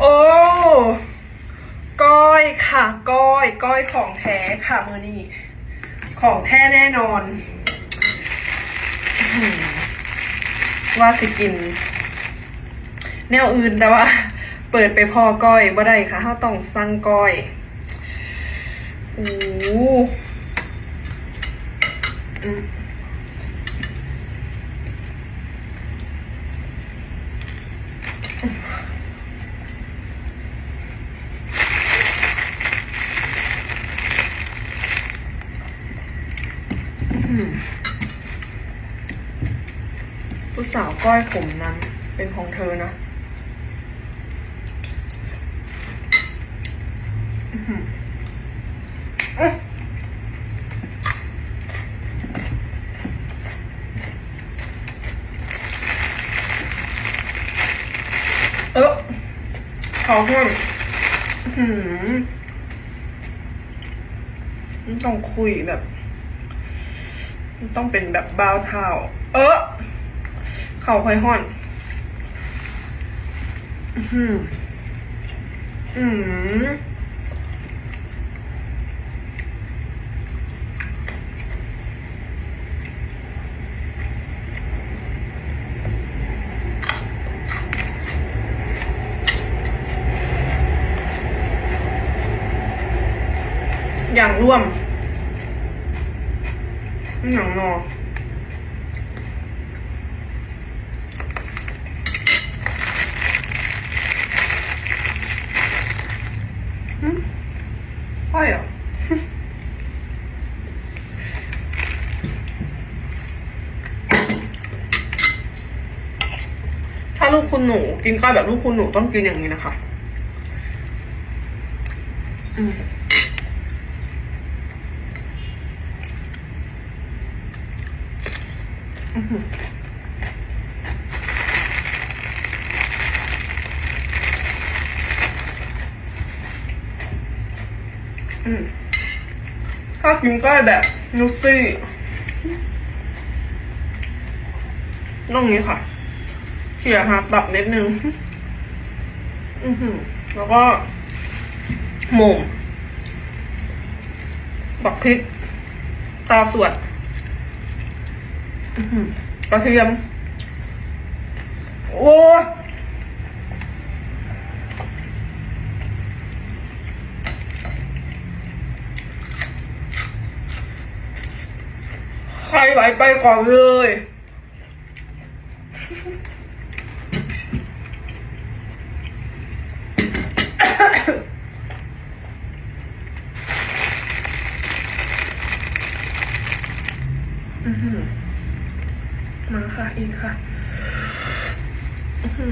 โอ้ก้อยค่ะ ก้อย ก้อยของแท้ค่ะมือนี้ ของแท้แน่นอน ว่าสิกิน แนวอื่นแต่ว่า เปิดไปพอก้อยบ่ได้ค่ะเฮาต้องสั่งก้อย โอ้ม ผู้สาวก้อยผมนั้น เป็นของเธอนะอื้อหือเอ๊ะเอเขาห้วนอื้อหืมต้องคุยแบบ ต้องเป็นแบบบาวเท้าเออเขาค่อยห้อน อือหืออืมอย่างร่วม อย่างนอหืมใช่เหรถ้าลูกคุณหนู กินข้าวแบบลูกคุณหนูต้องกินอย่างนี้นะคะ อืม อื้อหืออืม ถ้ากินก็แบบนุชซี่ต้องนี้ค่ะเขี่ยหาตับนิดนึง อือหือ แล้วก็หมูบักพริก ตาสวด กระเทียม โอ้ใครไหวไปก่อนเลยอือหือ มาค่ะอีกค่ะอื